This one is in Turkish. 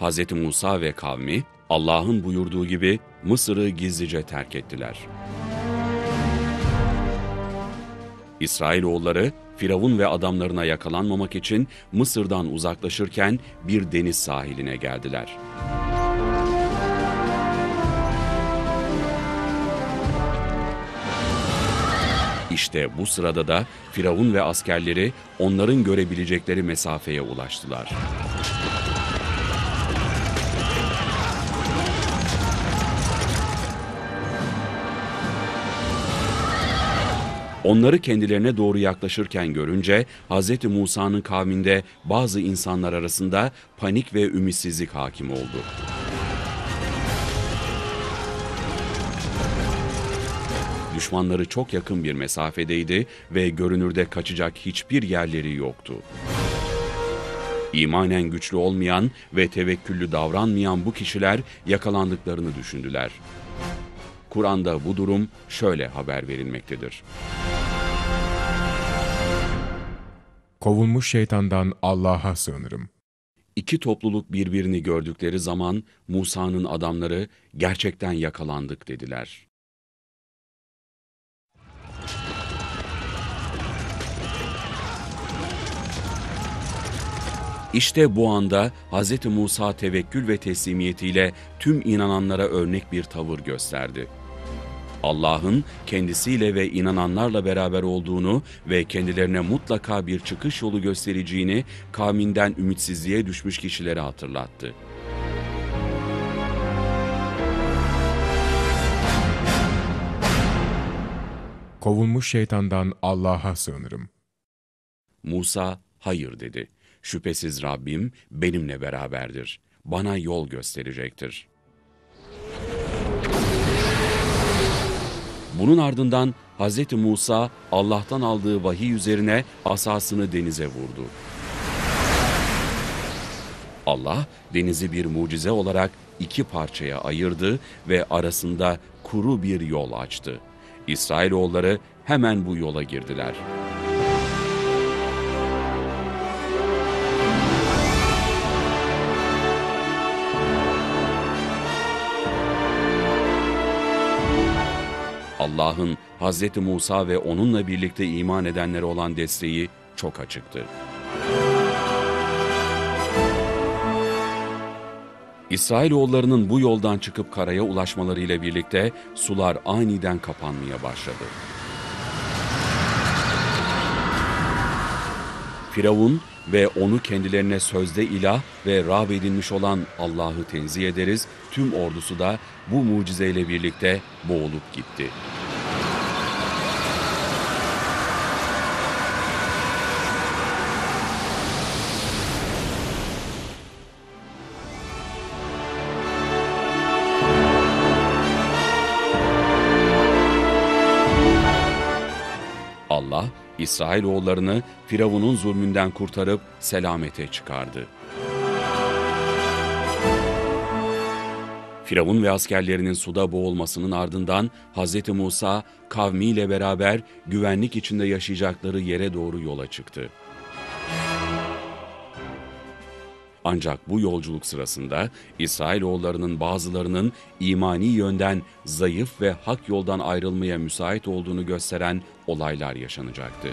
Hz. Musa ve kavmi Allah'ın buyurduğu gibi Mısır'ı gizlice terk ettiler. İsrailoğulları Firavun ve adamlarına yakalanmamak için Mısır'dan uzaklaşırken bir deniz sahiline geldiler. İşte bu sırada da Firavun ve askerleri onların görebilecekleri mesafeye ulaştılar. Onları kendilerine doğru yaklaşırken görünce Hz. Musa'nın kavminde bazı insanlar arasında panik ve ümitsizlik hakim oldu. Düşmanları çok yakın bir mesafedeydi ve görünürde kaçacak hiçbir yerleri yoktu. İmanen güçlü olmayan ve tevekküllü davranmayan bu kişiler yakalandıklarını düşündüler. Kur'an'da bu durum şöyle haber verilmektedir. Kovulmuş şeytandan Allah'a sığınırım. İki topluluk birbirini gördükleri zaman Musa'nın adamları gerçekten yakalandık dediler. İşte bu anda Hz. Musa tevekkül ve teslimiyetiyle tüm inananlara örnek bir tavır gösterdi. Allah'ın kendisiyle ve inananlarla beraber olduğunu ve kendilerine mutlaka bir çıkış yolu göstereceğini kavminden ümitsizliğe düşmüş kişilere hatırlattı. Kovulmuş şeytandan Allah'a sığınırım. Musa hayır dedi. Şüphesiz Rabbim benimle beraberdir. Bana yol gösterecektir. Bunun ardından Hz. Musa Allah'tan aldığı vahiy üzerine asasını denize vurdu. Allah denizi bir mucize olarak iki parçaya ayırdı ve arasında kuru bir yol açtı. İsrailoğulları hemen bu yola girdiler. Allah'ın Hz. Musa ve onunla birlikte iman edenlere olan desteği çok açıktı. İsrailoğullarının bu yoldan çıkıp karaya ulaşmalarıyla birlikte sular aniden kapanmaya başladı. Firavun ve onu kendilerine sözde ilah ve Rab edinmiş olan Allah'ı tenzih ederiz, tüm ordusu da bu mucizeyle birlikte boğulup gitti. Allah, İsrailoğullarını Firavun'un zulmünden kurtarıp selamete çıkardı. Firavun ve askerlerinin suda boğulmasının ardından Hz. Musa kavmiyle beraber güvenlik içinde yaşayacakları yere doğru yola çıktı. Ancak bu yolculuk sırasında İsrailoğullarının bazılarının imani yönden zayıf ve hak yoldan ayrılmaya müsait olduğunu gösteren olaylar yaşanacaktı.